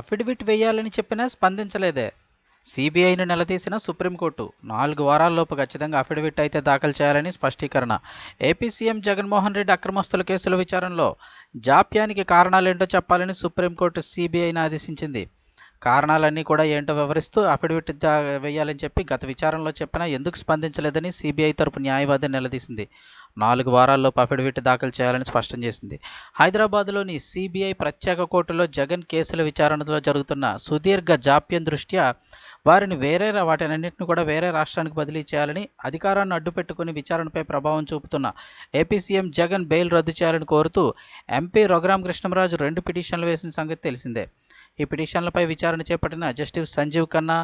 Affidavit వేయాలని చెప్పినా స్పందించలేదే. సిబిఐని నిలదీసిన సుప్రీంకోర్టు నాలుగు వారాల్లోపు ఖచ్చితంగా అఫిడవిట్ అయితే దాఖలు చేయాలని స్పష్టీకరణ. ఏపీ సీఎం జగన్మోహన్ రెడ్డి అక్రమస్తుల కేసుల విచారణలో జాప్యానికి కారణాలేంటో చెప్పాలని సుప్రీంకోర్టు సిబిఐని ఆదేశించింది. కారణాలన్నీ కూడా ఏంటో వివరిస్తూ అఫిడవిట్ వేయాలని చెప్పి గత విచారణలో చెప్పినా ఎందుకు స్పందించలేదని సిబిఐ తరపు న్యాయవాది నిలదీసింది. నాలుగు వారాల్లో అఫిడవిట్ దాఖలు చేయాలని స్పష్టం చేసింది. హైదరాబాద్లోని సిబిఐ ప్రత్యేక కోర్టులో జగన్ కేసుల విచారణలో జరుగుతున్న సుదీర్ఘ జాప్యం దృష్ట్యా వారిని వేరే వాటినన్నింటిని కూడా వేరే రాష్ట్రానికి బదిలీ చేయాలని అధికారాన్ని అడ్డుపెట్టుకుని విచారణపై ప్రభావం చూపుతున్న ఏపీ సీఎం జగన్ బెయిల్ రద్దు చేయాలని కోరుతూ ఎంపీ రఘురామ కృష్ణరాజు రెండు పిటిషన్లు వేసిన సంగతి తెలిసిందే. ఈ పిటిషన్లపై విచారణ చేపట్టిన జస్టిస్ సంజీవ్ ఖన్నా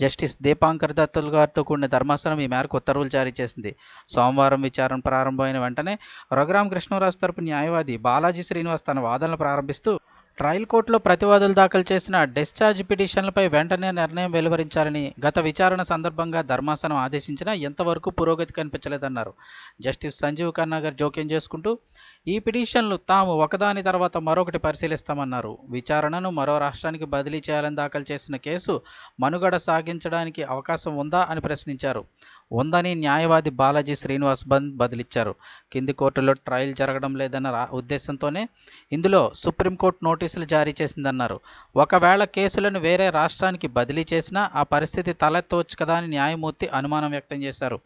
జస్టిస్ దీపాంకర్ దత్తుల్ గారితో కూడిన ధర్మాసనం ఈ మేరకు ఉత్తర్వులు జారీ చేసింది. సోమవారం విచారణ ప్రారంభమైన వెంటనే రఘురామ కృష్ణరాజు తరపు న్యాయవాది బాలాజీ శ్రీనివాస్ తన వాదనలు ప్రారంభిస్తూ ట్రయల్ కోర్టులో ప్రతివాదులు దాఖలు చేసిన డిశ్చార్జ్ పిటిషన్లపై వెంటనే నిర్ణయం వెలువరించాలని గత విచారణ సందర్భంగా ధర్మాసనం ఆదేశించినా ఎంతవరకు పురోగతి కనిపించలేదన్నారు. జస్టిస్ సంజీవ్ ఖన్నా గారు జోక్యం చేసుకుంటూ ఈ పిటిషన్లు తాము ఒకదాని తర్వాత మరొకటి పరిశీలిస్తామన్నారు. విచారణను మరో రాష్ట్రానికి బదిలీ చేయాలని దాఖలు చేసిన కేసు మనుగడ సాగించడానికి అవకాశం ఉందా అని ప్రశ్నించారు. ఉందని న్యాయవాది బాలాజీ శ్రీనివాస్ బంద్ బదిలిచ్చారు. కింది కోర్టులో ట్రయల్ జరగడం లేదన్న ఉద్దేశంతోనే ఇందులో సుప్రీంకోర్టు నోటీసులు జారీ చేసిందన్నారు. ఒకవేళ కేసులను వేరే రాష్ట్రానికి బదిలీ చేసినా ఆ పరిస్థితి తలెత్తవచ్చు కదా అని న్యాయమూర్తి అనుమానం వ్యక్తం చేశారు.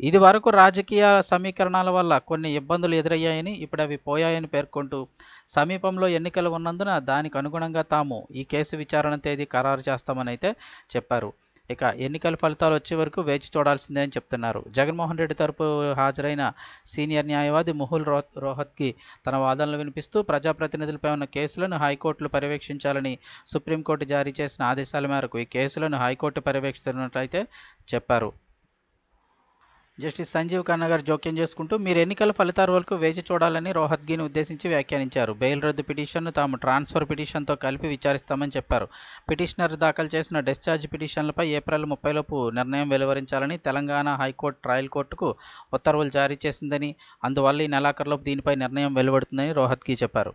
ఇది వరకు రాజకీయ సమీకరణాల వల్ల కొన్ని ఇబ్బందులు ఎదురయ్యాయని ఇప్పుడు అవి పోయాయని పేర్కొంటూ సమీపంలో ఎన్నికలు ఉన్నందున దానికి అనుగుణంగా తాము ఈ కేసు విచారణ తేదీ ఖరారు చేస్తామని అయితే చెప్పారు. ఇక ఎన్నికల ఫలితాలు వచ్చే వరకు వేచి చూడాల్సిందే అని చెప్తున్నారు. జగన్మోహన్ రెడ్డి తరపు హాజరైన సీనియర్ న్యాయవాది ముహుల్ రో రోహత్కి తన వాదనలు వినిపిస్తూ ప్రజాప్రతినిధులపై ఉన్న కేసులను హైకోర్టులు పర్యవేక్షించాలని సుప్రీంకోర్టు జారీ చేసిన ఆదేశాల మేరకు ఈ కేసులను హైకోర్టు పర్యవేక్షిస్తున్నట్లయితే చెప్పారు. జస్టిస్ సంజీవ్ ఖన్నా గారు జోక్యం చేసుకుంటూ మీరు ఎన్నికల ఫలితాల వరకు వేచి చూడాలని రోహత్గీని ఉద్దేశించి వ్యాఖ్యానించారు. బెయిల్ రద్దు పిటిషన్ను తాము ట్రాన్స్ఫర్ పిటిషన్తో కలిపి విచారిస్తామని చెప్పారు. పిటిషనర్ దాఖలు చేసిన డిశ్చార్జ్ పిటిషన్లపై ఏప్రిల్ ముప్పైలోపు నిర్ణయం వెలువరించాలని తెలంగాణ హైకోర్టు ట్రయల్ కోర్టుకు ఉత్తర్వులు జారీ చేసిందని అందువల్ల ఈ నెలాఖరులోపు దీనిపై నిర్ణయం వెలువడుతుందని రోహత్గీ చెప్పారు.